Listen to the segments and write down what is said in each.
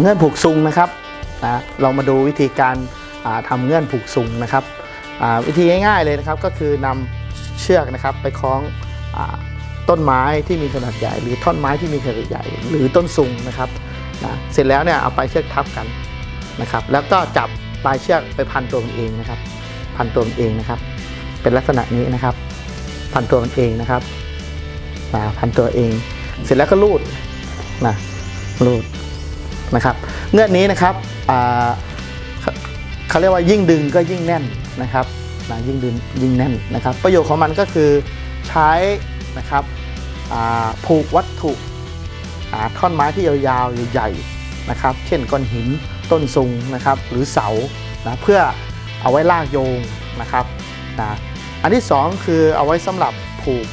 เงื่อนผูกซุงนะครับนะเรามาดูวิธีการอ่าทำเงื่อนผูกซุงนะครับวิธีง่ายๆเลยนะครับก็คือนำเชือกนะครับไปคล้องอต้นไม้ที่มีขนาดใหญ่ หรือท่อนไม้ที่มีขนาดใหญ่ หรือต้นซุงนะครับนะเสร็จแล้วเนี่ยเอาปลายเชือกทับกันนะครับ แล้วก็จับปลายเชือกไปพันตัวมันเองนะครับ พันตัวมันเองนะครับ เป็นลักษณะนี้นะครับ พันตัวมันเองนะครับนะพันตัวเอง เสร็จแล้วก็รูดนะรูด นะครับ เงื่อนนี้นะครับเขาเรียกว่ายิ่งดึงก็ยิ่งแน่นนะครับนะยิ่งดึงยิ่งแน่นนะครับ ประโยชน์ของมันก็คือใช้นะครับผูกวัตถุท่อนไม้ที่ยาวๆใหญ่ๆนะครับ เช่นก้อนหินต้นซุงนะครับ หรือเสานะเพื่อเอาไว้ลากโยงนะครับนะอันที่สองคือเอาไว้สำหรับผูก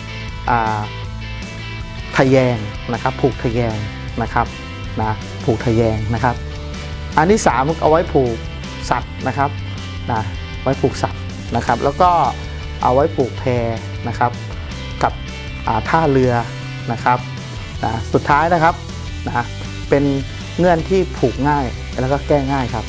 ทะแยงนะครับ ผูกทะแยงนะครับ นะผูกทะแยงนะครับ อันที่สามเอาไว้ผูกสัตว์นะครับนะไว้ผูกสัตว์นะครับ แล้วก็เอาไว้ผูกแพนะครับกับท่าเรือนะครับนะสุดท้ายนะครับนะเป็นเงื่อนที่ผูกง่ายแล้วก็แก้ง่ายครับ